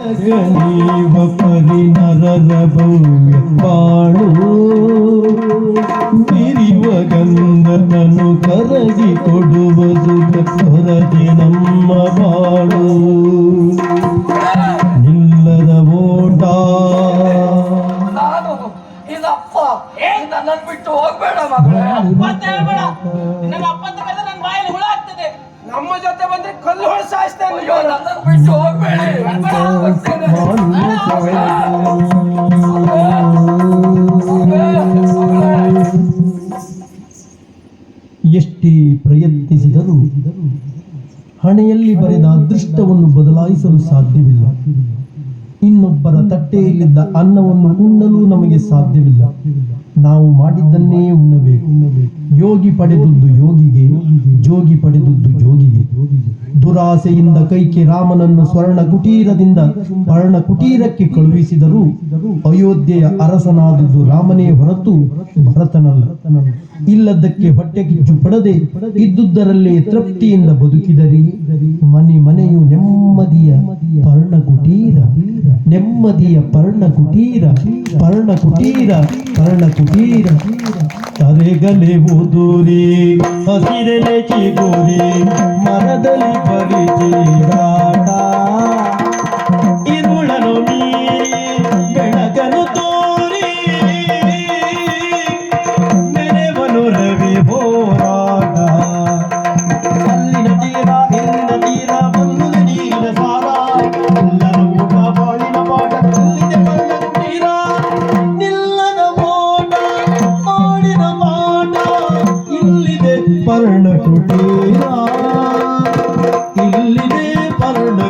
ಗಣೀವ ಪರಿನರರ ಭವ್ಯ ಬಾಳು. ಬಿರಿವ ಗಂಧನನು ಕರಗಿ ಕೊಡುವುದು ಹೊರಗೆ ನಮ್ಮ ಬಾಳು. ನಿಲ್ಲದ ಓಟ. ನಾನು ಇದಪ್ಪ ಬಿಟ್ಟು ಹೋಗ್ಬೇಡ ಮಗಳೇ. ಕಲ್ಲು ಸಾಯಿಸ್ತೇನೆ ಬಿಟ್ಟು ಎಷ್ಟೇ ಪ್ರಯತ್ನಿಸಿದರೂ ಹಣೆಯಲ್ಲಿ ಬರೆದ ಅದೃಷ್ಟವನ್ನು ಬದಲಾಯಿಸಲು ಸಾಧ್ಯವಿಲ್ಲ. ಇನ್ನೊಬ್ಬರ ತಟ್ಟೆಯಲ್ಲಿದ್ದ ಅನ್ನವನ್ನು ಉಣ್ಣಲು ನಮಗೆ ಸಾಧ್ಯವಿಲ್ಲ. ನಾವು ಮಾಡಿದ್ದನ್ನೇ ಯೋಗಿ ಪಡೆದುದ್ದು ಯೋಗಿಗೆ, ಜೋಗಿ ಪಡೆದುದ್ದು ಜೋಗಿಗೆ. ದುರಾಸೆಯಿಂದ ಕೈಕೆ ರಾಮನನ್ನು ಸ್ವರ್ಣ ಕುಟೀರದಿಂದ ಪರ್ಣ ಕುಟೀರಕ್ಕೆ ಕಳುಹಿಸಿದರೂ ಅಯೋಧ್ಯೆಯ ಅರಸನಾದದ್ದು ರಾಮನೇ ಹೊರತು ಭರತನಲ್ಲ. ಇಲ್ಲದಕ್ಕೆ ಹೊಟ್ಟೆ ಕಿಚ್ಚು ಪಡದೆ ಇದ್ದುದರಲ್ಲೇ ತೃಪ್ತಿಯಿಂದ ಬದುಕಿದರೆ ಮನೆ ಮನೆಯು ನೆಮ್ಮದಿಯ ಪರ್ಣ ಕುಟೀರ ನೆಮ್ಮದಿಯ ಪರ್ಣ ಕುಟೀರ ಪರ್ಣ ಕುಟೀರ ಪರ್ಣ ಕುಟೀರ ತರೆಗಲೆ ಓದೂರಿ, ಹಸಿರೆಲೆ ಚಿಗುರಿ, ಮರದಲ್ಲಿ ಪರ್ಣ ಕುಟೀರ ಇಲ್ಲಿದೆ ಪರ್ಣ